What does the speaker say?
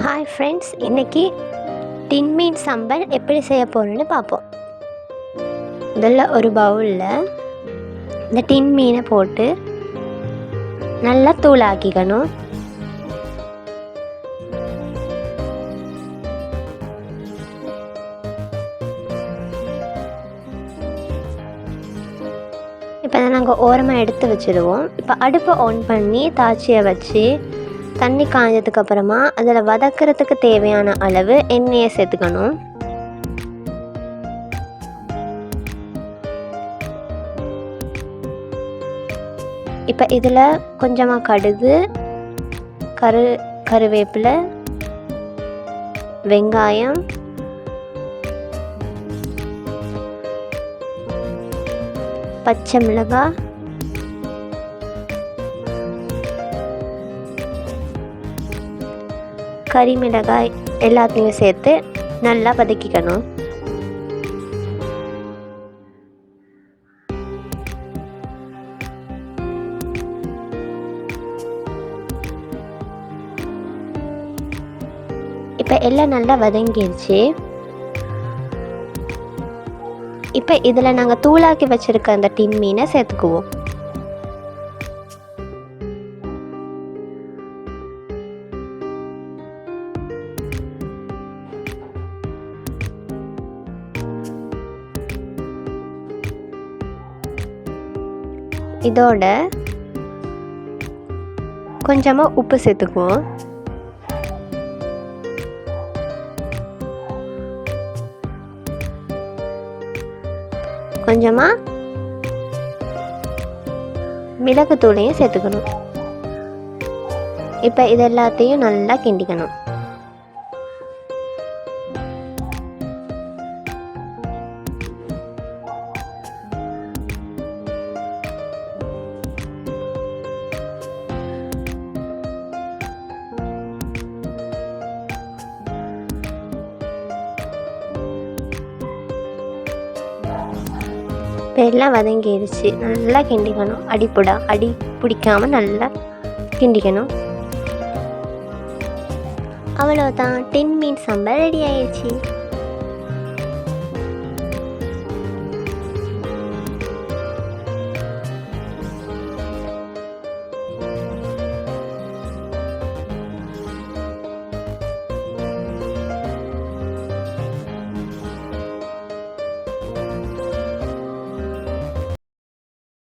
Hi friends இன்றைக்கி டின்மீன் சம்பல் எப்படி செய்ய போகிறோன்னு பார்ப்போம். முதல்ல ஒரு பவுலில் இந்த டின் மீனை போட்டு நல்லா தூளாக்கிக்கணும். இப்போ அதை நாங்கள் ஓரமாக எடுத்து வச்சுருவோம். இப்போ அடுப்பை ஆன் பண்ணி தாச்சியை வச்சு தண்ணி காய்ஞ்சதுக்கப்புறமா அப்புறமா அதில் வதக்கிறதுக்கு தேவையான அளவு எண்ணெயை சேர்த்துக்கணும். இப்போ இதில் கொஞ்சமாக கடுகு கரு கருவேப்பிலை வெங்காயம் பச்சை மிளகாய் கறி மிளகாய் எல்லாத்தையும் சேர்த்து நல்லா வதக்கிக்கணும். இப்போ எல்லாம் நல்லா வதங்கிடுச்சு இப்போ இதில் நாங்கள் தூளாக்கி வச்சுருக்க அந்த டின் மீனை சேர்த்துக்குவோம். இதோட கொஞ்சமாக உப்பு சேர்த்துக்குவோம். கொஞ்சமாக மிளகுத்தூளையும் சேர்த்துக்கணும். இப்போ இது எல்லாத்தையும் நல்லா கிண்டிக்கணும். இப்போ எல்லாம் வதங்கிடுச்சு நல்லா கிண்டிக்கணும். அடிப்புடா அடி பிடிக்காம நல்லா கிண்டிக்கணும். அவ்வளோதான் டென் மினிட்ஸ் சம்பா ரெடி ஆயிடுச்சு